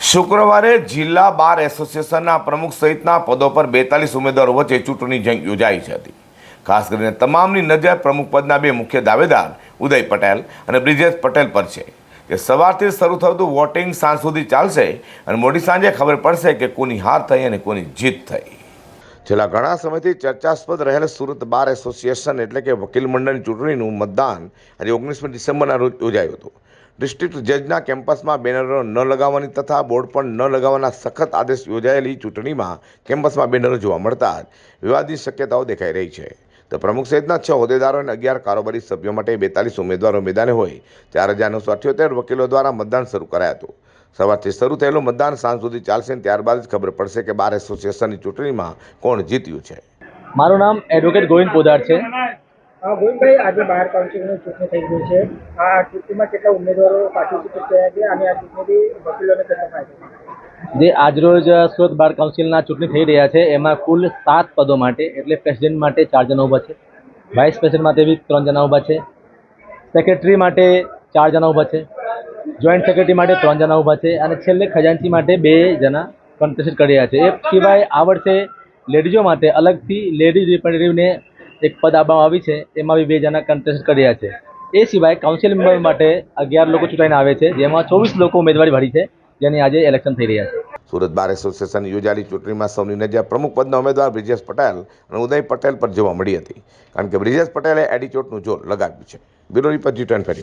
શુક્રવારે જિલ્લા બાર એસોસિએશનના પ્રમુખ સહિતના પદો પર બેતાલીસ ઉમેદવારો વચ્ચે ચૂંટણી જંગ યોજાઈ હતી. ખાસ કરીને તમામની નજર પ્રમુખ પદના બે મુખ્ય દાવેદાર ઉદય પટેલ અને બ્રિજેશ પટેલ પર છે. કે સવારથી શરૂ થતું વોટિંગ સાંજ સુધી ચાલશે અને મોડી સાંજે ખબર પડશે કે કોની હાર થઈ અને કોની જીત થઈ. છેલ્લા ઘણા સમયથી ચર્ચાસ્પદ રહેલ સુરત બાર એસોસિએશન એટલે કે વકીલ મંડળની ચૂંટણીનું મતદાન આજે ઓગણીસમી ડિસેમ્બરના રોજ યોજાયું હતું. ડિસ્ટ્રિક્ટ જજના કેમ્પસમાં બેનરો ન લગાવવાની તથા બોર્ડ પણ ન લગાવવાના સખત આદેશ યોજાયેલી ચૂંટણીમાં કેમ્પસમાં બેનરો જોવા મળતા વિવાદની શક્યતાઓ દેખાઈ રહી છે. તો પ્રમુખ સહિતના છ હોદ્દેદારો અને અગિયાર કારોબારી સભ્યો માટે બેતાલીસ ઉમેદવારો મેદાને હોય. ચાર હજાર નવસો અઠ્યોતેર વકીલો દ્વારા મતદાન શરૂ કરાયું હતું. સવારથી શરૂ થયેલું મતદાન સાંજ સુધી ચાલશે અને ત્યારબાદ જ ખબર પડશે કે બાર એસોસિએશનની ચૂંટણીમાં કોણ જીત્યું છે. મારું નામ એડવોકેટ ગોવિંદ પોદાર છે. હા, ગોવિંદભાઈ, આજે બાર કાઉન્સિલની ચૂંટણી થઈ ગઈ છે. આ ચૂંટણીમાં કેટલા ઉમેદવારો પાર્ટિસિપેટ થયા છે અને આ ચૂંટણીથી વકીલોને કેટલો ફાયદો જે આજરોજ સુરત બાર કાઉન્સિલના ચૂંટણી થઈ રહ્યા છે, એમાં કુલ સાત પદો માટે, એટલે પ્રેસિડેન્ટ માટે ચાર જણા ઊભા છે. વાઇસ પ્રેસિડેન્ટ માટે બી ત્રણ જણા ઊભા છે. સેક્રેટરી માટે ચાર જણા ઊભા છે. જોઈન્ટ સેક્રેટરી માટે ત્રણ જણા ઊભા છે અને છેલ્લે ખજાનચી માટે બે જણા કોન્ટેસ્ટ કરી રહ્યા છે. એ સિવાય આ વર્ષે લેડીઝો માટે અલગથી લેડીઝ રિપ્રેઝેન્ટેટિવને એક પદ આપવામાં આવી છે એમાં બી બે જણા કન્ટેસ્ટ કર્યા છે. એ સિવાય કાઉન્સિલ મેમ્બર માટે અગિયાર લોકો ચૂંટાઈને આવે છે, જેમાં ચોવીસ લોકો ઉમેદવારી ભરી છે, જેની આજે ઇલેક્શન થઈ રહ્યા છે. સુરત બાર એસોસિએશન યોજાયેલી ચૂંટણીમાં સૌની નજર પ્રમુખ પદના ઉમેદવાર બ્રિજેશ પટેલ અને ઉદય પટેલ પર જોવા મળી હતી. કારણ કે બ્રિજેશ પટેલે એડિચોટનું જોર લગાવ્યું છે. Bureau report G twenty